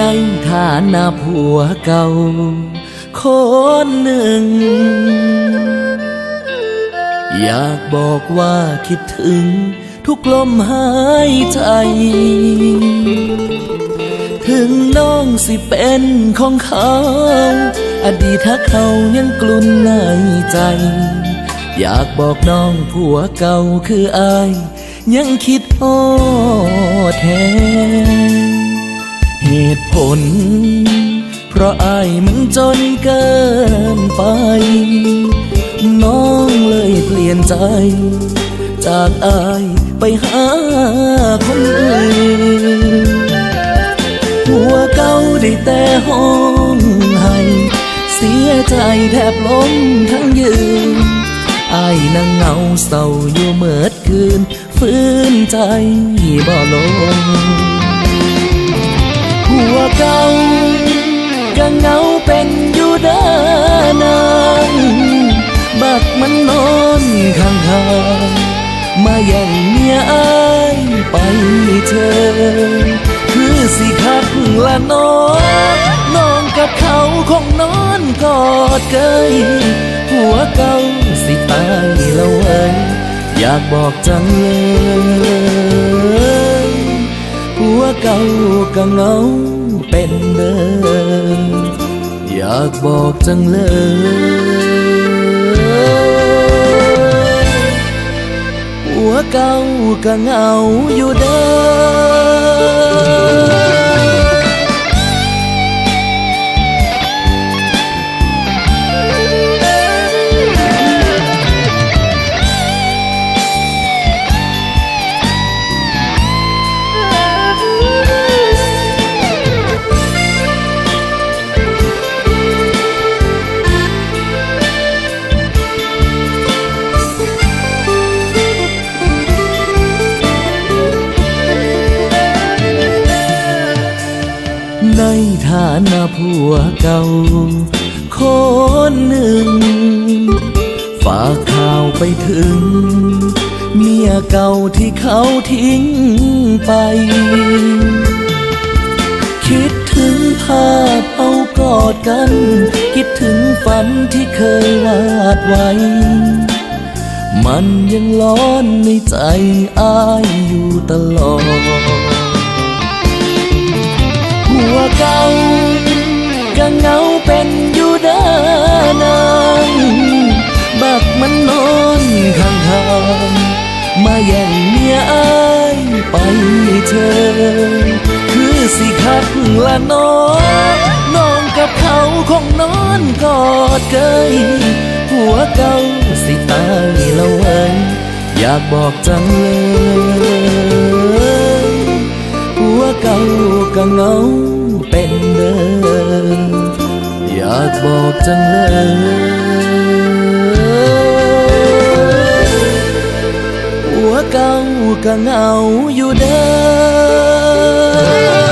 ในฐานะผัวเก่าคนหนึ่ง อยากบอกว่าคิดถึงทุกลมหายใจ ถึงน้องสิเป็นของเขา อดีตถ้าเขายังกลุ่นในใจ อยากบอกน้องผัวเก่าคืออาย ยังคิดโอแทนเห ตุผล เพราะอายมันจนเกินไป น้องเลยเปลี่ยนใจ จากอายไปหาคนอื่นหัวเก่าได้แต่ห้องให้ เสียใจแทบล้มทั้งยืนอายนั่งเงาเศร้าอยู่เมื่อคืน ฟื้นใจบ่ลง วเก่าก็เหงาเป็นอยู่เด้อนางบักมันนอนข้างทางมาแย่งเมียอายไปเธอ คือสิคักละน้องน้องกับเขาคงนอนกอดเกยหัวเก่าสิตายแล้วเอ้ยอยากบอกจังเลย เก่าก็เงาเป็นเดิมอยากบอกจังเลยหัวเก่าก็เงาอยู่เดิม ฐานะผัวเก่า คนหนึ่ง ฝากข่าวไปถึง เมียเก่าที่เขาทิ้งไป คิดถึงภาพเอากอดกัน คิดถึงฝันที่เคยวาดไว้ มันยังร้อนในใจอายอยู่ตลอด วเก่าก็เหงาเป็นอยู่เด้อนางบักมันนอนข้างทางมาแย่งเมียอายไปเธอ คือสิคักละน้องน้องกับเขาคงนอนกอดเกยหัวเก่าสิตายแล้วเอ้ยอยากบอกจังเลย หัวเก่าก็เหงา เป็นเดิมอยากบอกจังเลยหัวเก่าก็เหงาอยู่เด้อ